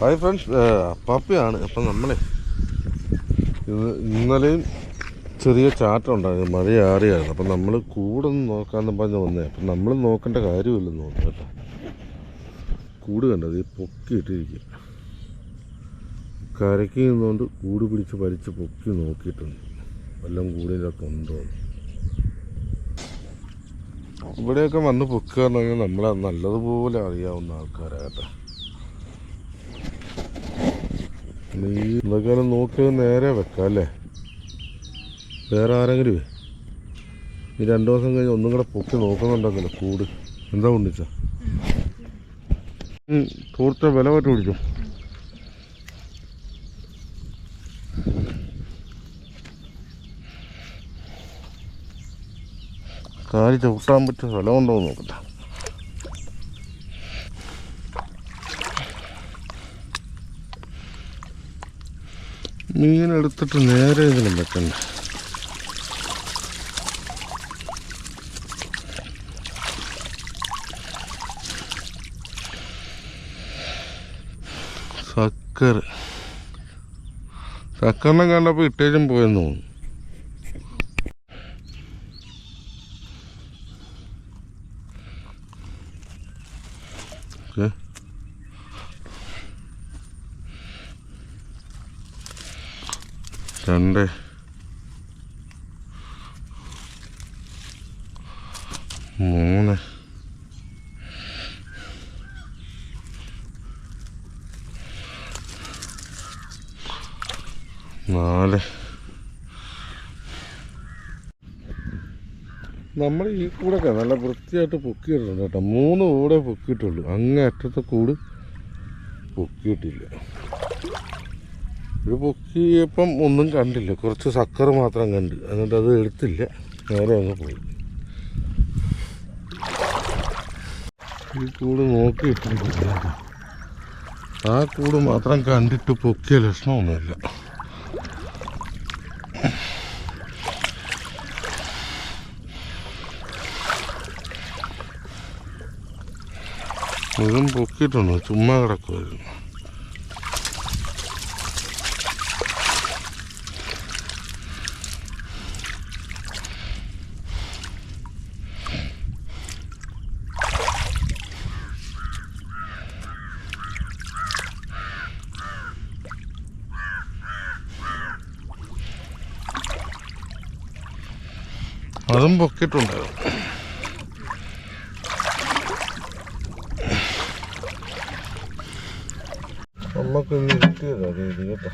Hi friends അപ്പാപ്പയാണ് അപ്പം നമ്മളെ ഇന്ന് ഇന്നലെയും ചെറിയ ചാട്ടം ഉണ്ടായിരുന്നു മഴ ആറിയായിരുന്നു. അപ്പം നമ്മൾ കൂടൊന്നും നോക്കാമെന്ന് പറഞ്ഞ് വന്നേ. അപ്പം നമ്മൾ നോക്കേണ്ട കാര്യമില്ലെന്ന് തോന്നുന്നു കേട്ടോ. കൂട് കണ്ടത് ഈ പൊക്കിയിട്ടിരിക്കും കരയ്ക്ക് നിന്നുകൊണ്ട് കൂട് പിടിച്ച് പരിച്ച് പൊക്കി നോക്കിയിട്ടുണ്ട്. വല്ലതും കൂടിലൊക്കെ ഉണ്ടോ. ഇവിടെയൊക്കെ വന്ന് പൊക്കുക എന്ന് പറഞ്ഞാൽ നമ്മളെ നല്ലതുപോലെ അറിയാവുന്ന ആൾക്കാരാണ് നീ എന്തൊക്കെയാലും നോക്കി നേരെ വെക്കാം അല്ലേ? വേറെ ആരെങ്കിലും ഈ രണ്ടു ദിവസം കഴിഞ്ഞ് ഒന്നും കൂടെ പൊക്കി നോക്കുന്നുണ്ടെങ്കിലോ കൂട്. എന്താ ഉണ്ണിച്ച? തൂർത്ത വില പറ്റി പിടിച്ചു കാലി ചവിട്ടാൻ പറ്റിയ സ്ഥലമുണ്ടോ നോക്കട്ടെ. മീൻ എടുത്തിട്ട് നേരെ ഇതിലും വെക്കണ്ട. സക്കർ സക്കറിനെ കണ്ടപ്പോൾ ഇട്ടേച്ചും പോയെന്ന് തോന്നുന്നു. ഓക്കെ രണ്ട്. മൂന്ന്. നാല്. നമ്മൾ ഈ കൂടൊക്കെ നല്ല വൃത്തിയായിട്ട് പൊക്കിയിട്ടുണ്ട് കേട്ടോ. മൂന്ന് കൂടെ പൊക്കിയിട്ടുള്ളൂ. അങ്ങേ അറ്റത്തെ കൂട് പൊക്കിയിട്ടില്ല. ഇത് പൊക്കിയപ്പം ഒന്നും കണ്ടില്ല. കുറച്ച് സക്കർ മാത്രം കണ്ട്. എന്നിട്ട് അത് എടുത്തില്ല. നേരെ അങ്ങ് പോയി. ഈ കൂട് നോക്കിയിട്ടില്ല ആ കൂട് മാത്രം കണ്ടിട്ട് പൊക്കിയ ലക്ഷണമൊന്നുമില്ല. മുഴുവൻ പൊക്കിയിട്ടുണ്ട്. ചുമ്മാ കിടക്കുമായിരുന്നു അതും പൊക്കിട്ടുണ്ട് നമുക്ക് ഇന്ന് കിട്ടിയതാ ഇത് കേട്ടോ.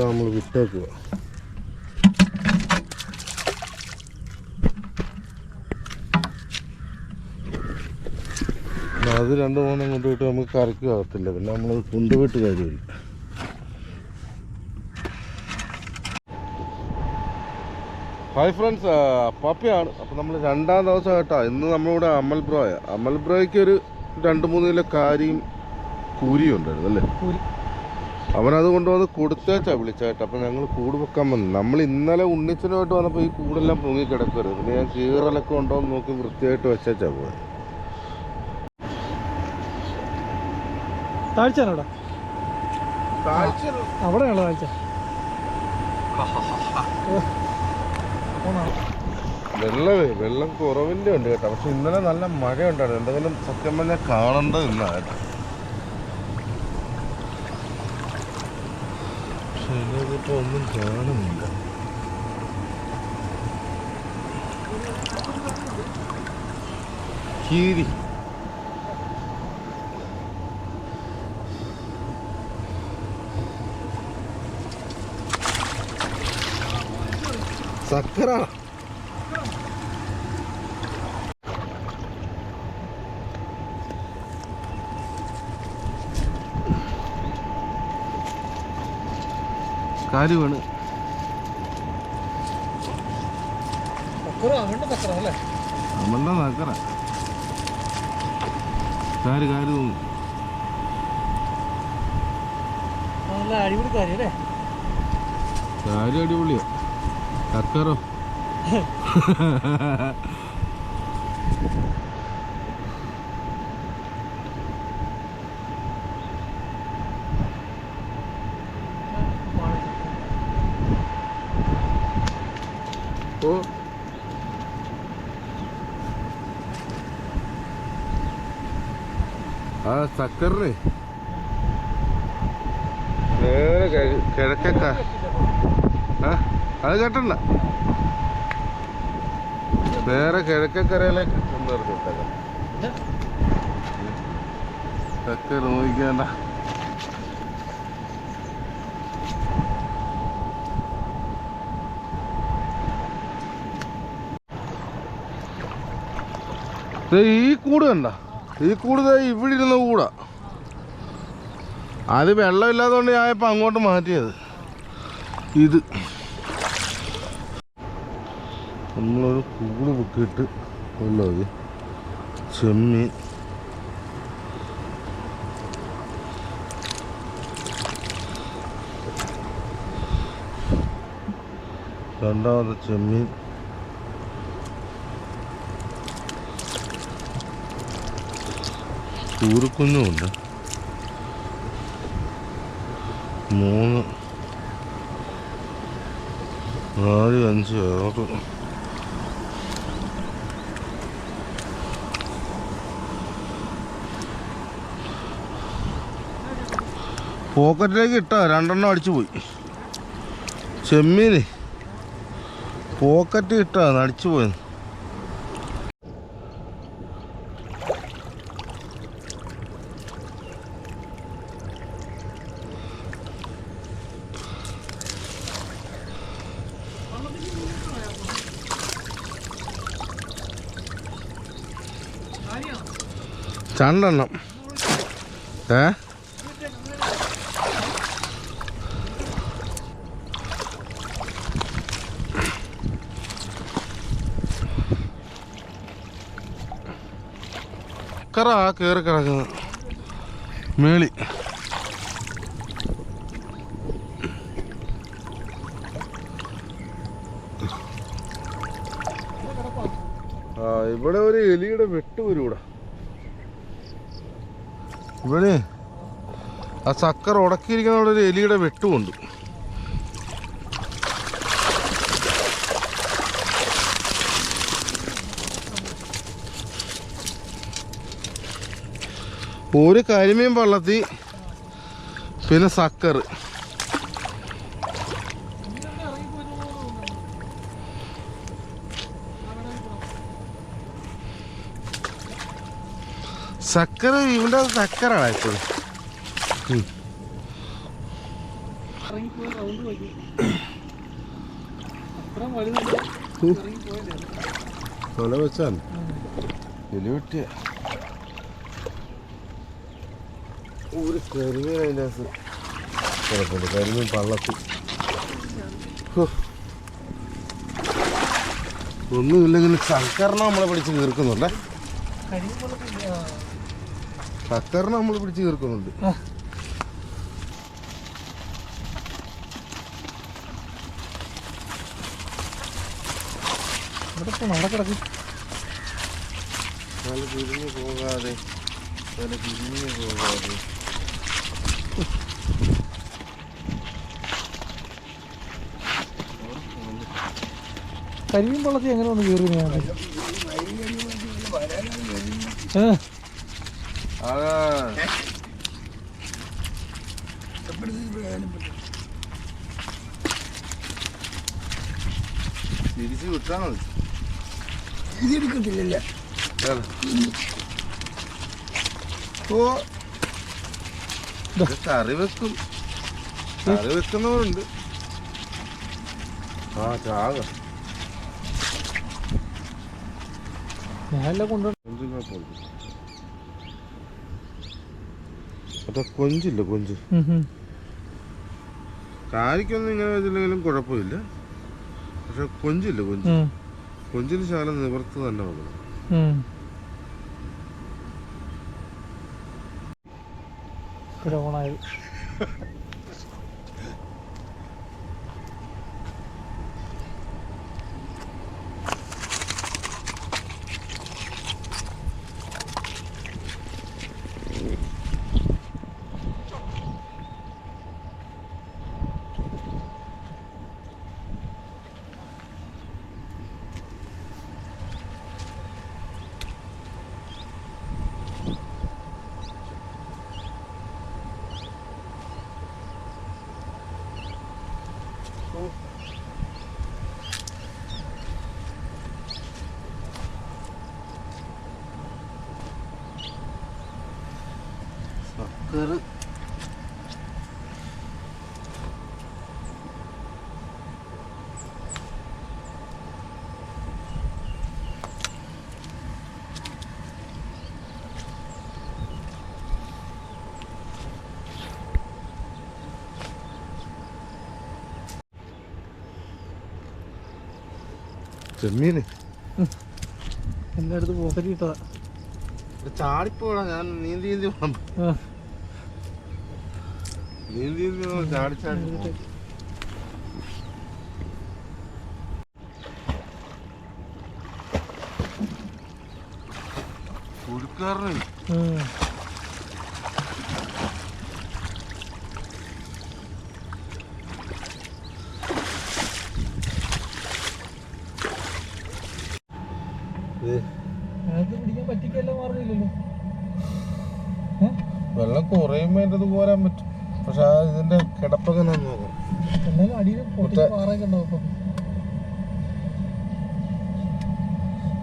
നമ്മൾ വിട്ടേക്കുക അത് രണ്ടു മൂന്നും കൊണ്ടുപോയിട്ട് നമുക്ക് കറിക്ക് ആകത്തില്ല പിന്നെ നമ്മൾ കൊണ്ടുപോയിട്ട് കാര്യമില്ല. ഹായ് ഫ്രണ്ട്സ് പപ്പയാണ്. അപ്പോൾ നമ്മൾ രണ്ടാം ദിവസം കേട്ടോ ഇന്ന് നമ്മളിവിടെ അമൽ ബ്രോയ. അമൽ ബ്രോയ്ക്ക് ഒരു രണ്ട് മൂന്ന് കിലോ കാരിയും കൂരിയും ഉണ്ടായിരുന്നു അല്ലേ? അവനത് കൊണ്ടുവന്ന് കൊടുത്തേച്ചാ വിളിച്ചേട്ടോ അപ്പം ഞങ്ങൾ കൂട് വെക്കാൻ വന്നു. നമ്മൾ ഇന്നലെ ഉണ്ണിച്ചനുമായിട്ട് വന്നപ്പോൾ ഈ കൂടെല്ലാം പൊങ്ങി കിടക്കരുത് പിന്നെ ഞാൻ കീറലൊക്കെ ഉണ്ടോ എന്ന് നോക്കി വൃത്തിയായിട്ട് വെച്ചേച്ചാ പോയത്. താഴ്ചയാണോ അവിടെ അവിടെയാണോ താഴ്ച? വെള്ളമേ വെള്ളം കുറവിന്റെ ഉണ്ട് കേട്ടോ. പക്ഷെ ഇന്നലെ നല്ല മഴ ഉണ്ടായിരുന്നു എന്തെങ്കിലും സത്യം പറഞ്ഞാൽ കാണേണ്ടത് ഇന്നാ കേട്ടോ. ഒന്നും കാണുന്നില്ല. സക്കറ കാര്യമാണ് തക്കറ അങ്ങോട്ട് തക്കറ അല്ലേ? നമ്മളുടെ നക്കറ കാര് കാര് തോന്നുന്നു നല്ല അടിപൊളി കാര്യം അല്ലേ? കാര്യം അടിപൊളിയാ. കർക്കറോ ഓ oh. ആ സക്കറിന് നേരെ കിഴക്കക്ക. ആ? അത് കേട്ടണ്ട വേറെ കിഴക്കക്കരയിലേക്ക് കൊണ്ടുവരുന്നു ചക്കര നോക്കിക്കണ്ട ഈ കൂട് കണ്ട. ഈ കൂട് ഇവിടെ ഇരുന്ന കൂടാ. അത് വെള്ളമില്ലാത്തതുകൊണ്ട് ഞാൻ ഇപ്പം അങ്ങോട്ട് മാറ്റിയത്. ഇത്. നമ്മളൊരു കൂട് പൊക്കിയിട്ട് ഉള്ളത് ചെമ്മീൻ. രണ്ടാമത്തെ ചെമ്മീൻ. ചൂരക്കുഞ്ഞുമുണ്ട് മൂന്ന് നാല് അഞ്ച് ആറ്. പോക്കറ്റിലേക്ക് ഇട്ട രണ്ടെണ്ണം അടിച്ചു പോയി. ചെമ്മീന്. പോക്കറ്റ് ഇട്ടാ അടിച്ചു പോയി രണ്ടെണ്ണം. ഏ? കറ കയറി കിടക്കുന്നത് മേളി. ആ ഇവിടെ ഒരു എലിയുടെ വെട്ട് വരും ഇവിടെ ഇവിടെ? ആ ചക്കർ ഉടക്കിയിരിക്കുന്ന അവിടെ ഒരു എലിയുടെ വെട്ടുമുണ്ട്. ഒരു കരിമീൻ പള്ളത്തി പിന്നെ സക്കർ. സക്കർ ഇവിടെ സക്കറാണ് എപ്പോഴും കൊല വെച്ചാൽ എലി ഒരു കരിമീൻ അതിന്റെ കുഴപ്പമില്ല കരിമീൻ പള്ളത്തി. ഒന്നുമില്ലെങ്കിൽ സക്കറിനെ നമ്മളെ പിടിച്ച് കീർക്കുന്നുണ്ടേ സക്കറിനെ നമ്മൾ പിടിച്ച് കീർക്കുന്നുണ്ട് നടക്കിടക്ക് പോകാതെ പോകാതെ. കരിമീൻ വള്ളത്തിൽ എങ്ങനെ ഒന്ന് കയറി തിരിച്ചു? ഓ. കറി വെക്കും. കറി വെക്കുന്നവരുണ്ട്. ആ ചാക. ഞാനെല്ലാം കൊണ്ടു മറ്റേ കൊഞ്ചില്ല കൊഞ്ച്? കാരിക്കൊന്നും ഇങ്ങനെ വെച്ചില്ലെങ്കിലും കുഴപ്പമില്ല. പക്ഷെ കൊഞ്ചില്ല കൊഞ്ച്? കൊഞ്ചിന് ശാലം നിവർത്ത് തന്നെ വെക്കണം ഓണായത് ചെമ്മീന്. എല്ലായിടത്തും പോക്കറ്റ് ഇട്ടതാ ചാടിപ്പോടാ ഞാൻ നീന്തി നീന്തി. നീന്തി നീന്തി ചാടി ചാടി. പോണം. വെള്ളം കുറയുമ്പോ അതിന്റെ പോരാൻ കോരാൻ പറ്റും. പക്ഷെ ആ ഇതിന്റെ കിടപ്പൊക്കെ ഞാൻ നോക്കണം എന്നാലും അടിയിൽ പൊട്ടി മറ്റേ- പാറയൊക്കെ ഉണ്ടാവും ഇപ്പം.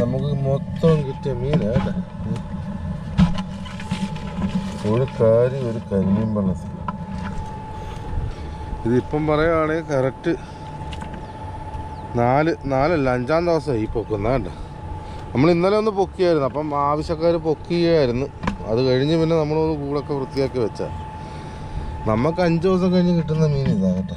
നമുക്ക് മൊത്തം കിട്ടിയ മീനാ ഒരു കാര്യം ഒരു കരിമീൻ പറഞ്ഞ ഇതിപ്പം പറയുകയാണെങ്കിൽ കറക്റ്റ് നാല് നാലല്ല അഞ്ചാം ദിവസമായി ഈ പൊക്കുന്ന നമ്മൾ ഇന്നലെ ഒന്ന് പൊക്കിയായിരുന്നു. അപ്പം ആവശ്യക്കാർ പൊക്കിയായിരുന്നു. അത് കഴിഞ്ഞ് പിന്നെ നമ്മളൊന്ന് കൂടൊക്കെ വൃത്തിയാക്കി വെച്ചാൽ നമുക്ക് അഞ്ച് ദിവസം കഴിഞ്ഞ് കിട്ടുന്ന മീൻ ഇതാ കേട്ടോ.